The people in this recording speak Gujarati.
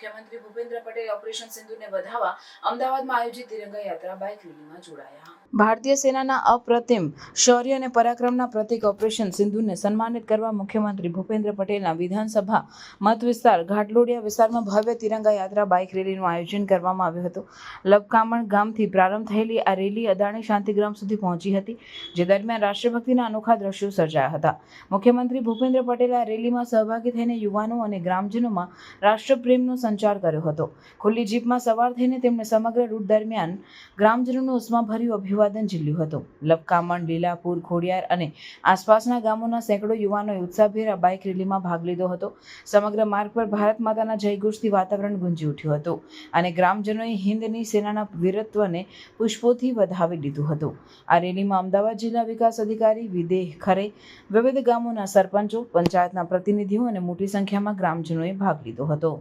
મુખ્યમંત્રી ભૂપેન્દ્ર પટેલ ઓપરેશન સિંધુને વધાવવા અમદાવાદમાં આયોજિત તિરંગા યાત્રા બાઇક રેલીમાં જોડાયા. ભારતીય સેનાના અપ્રતિમ શૌર્ય અને પરાક્રમના પ્રતિક ઓપરેશન સિંધુને સન્માનિત કરવા મુખ્યમંત્રી ભૂપેન્દ્ર પટેલના વિધાનસભા મત વિસ્તાર ઘાટલોડિયા વિસ્તારમાં ભવ્ય તિરંગા યાત્રા બાઇક રેલીનું આયોજન કરવામાં આવ્યું હતું. લબકામણ ગામથી પ્રારંભ થયેલી આ રેલી અદાણી શાંતિગ્રામ સુધી પહોંચી હતી, જે દરમિયાન રાષ્ટ્રભક્તિના અનોખા દ્રશ્યો સર્જાયા હતા. મુખ્યમંત્રી ભૂપેન્દ્ર પટેલ આ રેલીમાં સહભાગી થઈને યુવાનો અને ગ્રામજનોમાં રાષ્ટ્રપ્રેમનો સંચાર કર્યો હતો. ખુલ્લી જીપમાં સવાર થઈને તેમણે સમગ્ર રૂટ દરમિયાન ગ્રામજનોનું ઉષ્માભર્યું અભિવાદન ઝીલ્યું હતું. લબકામણ લીલાપુર, ખોડિયાર અને આસપાસના ગામોના સેંકડો યુવાનોએ ઉત્સાહભેર આ બાઇક રેલીમાં ભાગ લીધો હતો. સમગ્ર માર્ગ પર ભારત માતાના જયઘોષથી વાતાવરણ ગુંજી ઉઠ્યું હતું અને ગ્રામજનોએ હિન્દની સેનાના વીરત્વને પુષ્પોથી વધાવી દીધું હતું. આ રેલીમાં અમદાવાદ જિલ્લા વિકાસ અધિકારી વિદેહ ખરે, વિવિધ ગામોના સરપંચો, પંચાયતના પ્રતિનિધિઓ અને મોટી સંખ્યામાં ગ્રામજનોએ ભાગ લીધો હતો.